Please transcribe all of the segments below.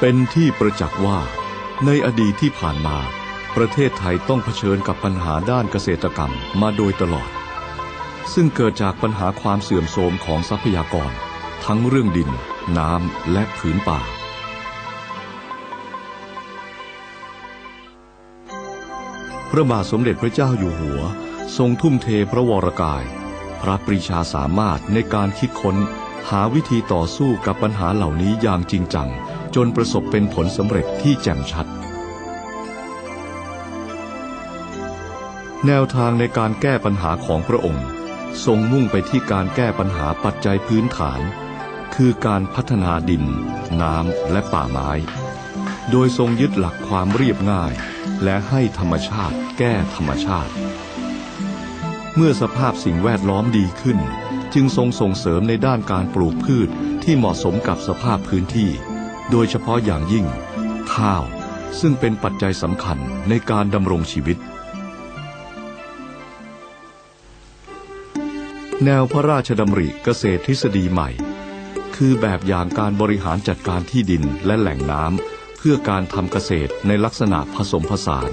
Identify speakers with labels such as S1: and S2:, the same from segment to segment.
S1: เป็นที่ประจักษ์ว่า ในอดีตที่ผ่านมา ประเทศไทยต้องเผชิญกับปัญหาด้านเกษตรกรรมมาโดยตลอด ซึ่งเกิดจากปัญหาความเสื่อมโทรมของทรัพยากร ทั้งเรื่องดิน น้ำและผืนป่าพระบาทสมเด็จพระเจ้าอยู่หัว ทรงทุ่มเทพระวรกาย พระปรีชาสามารถในการคิดค้น หาวิธีต่อสู้กับปัญหาเหล่านี้อย่างจริงจัง จนประสบเป็นผลสำเร็จที่แจ่มชัด แนวทางในการแก้ปัญหาของพระองค์ ทรงมุ่งไปที่การแก้ปัญหาปัจจัยพื้นฐาน คือการพัฒนาดิน น้ำและป่าไม้ โดยทรงยึดหลักความเรียบง่าย และให้ธรรมชาติแก้ธรรมชาติ เมื่อสภาพสิ่งแวดล้อมดีขึ้น จึงทรงส่งเสริมในด้านการปลูกพืชที่เหมาะสมกับสภาพพื้นที่ โดยเฉพาะอย่างยิ่ง ข้าวซึ่งเป็นปัจจัยสำคัญในการดำรงชีวิต แนวพระราชดำริเกษตรทฤษฎีใหม่ คือแบบอย่างการบริหารจัดการที่ดินและแหล่งน้ำเพื่อการทำเกษตรในลักษณะผสมผสาน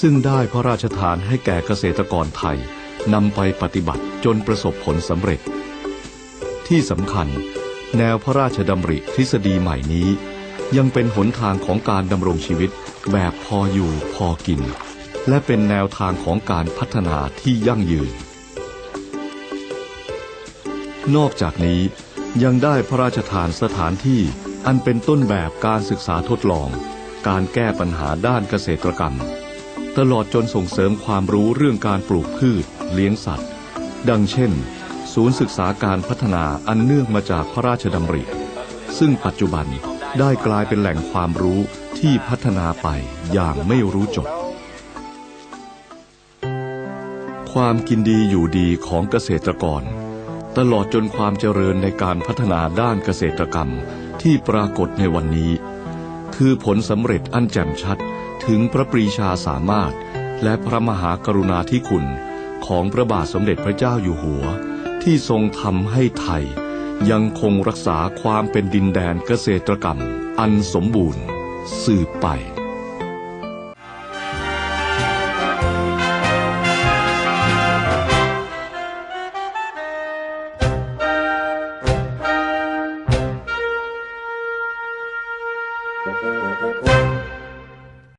S1: ซึ่งได้พระราชทานให้แก่เกษตรกรไทยนำไปปฏิบัติจนประสบผลสำเร็จ ที่สำคัญ แนวพระราชดำริทฤษฎีใหม่นี้ ยังเป็นหนทางของการดำรงชีวิตแบบพออยู่พอกิน และเป็นแนวทางของการพัฒนาที่ยั่งยืน นอกจากนี้ยังได้พระราชทานสถานที่อันเป็นต้นแบบการศึกษาทดลอง การแก้ปัญหาด้านเกษตรกรรม ตลอดจนส่งเสริมความรู้เรื่องการปลูกพืช เลี้ยงสัตว์ ดังเช่น ศูนย์ศึกษาการพัฒนาอันเนื่องมาจากพระราชดำริ ซึ่งปัจจุบันได้กลายเป็นแหล่งความรู้ที่พัฒนาไปอย่างไม่รู้จบ ความกินดีอยู่ดีของเกษตรกร ตลอดจนความเจริญในการพัฒนาด้านเกษตรกรรมที่ปรากฏในวันนี้ คือผลสำเร็จอันแจ่มชัดถึงพระปรีชาสามารถและพระมหากรุณาธิคุณของพระบาทสมเด็จพระเจ้าอยู่หัว ที่ทรงทำให้ไทย ยังคงรักษาความเป็นดินแดนเกษตรกรรม อันสมบูรณ์ สืบไป
S2: Thank you.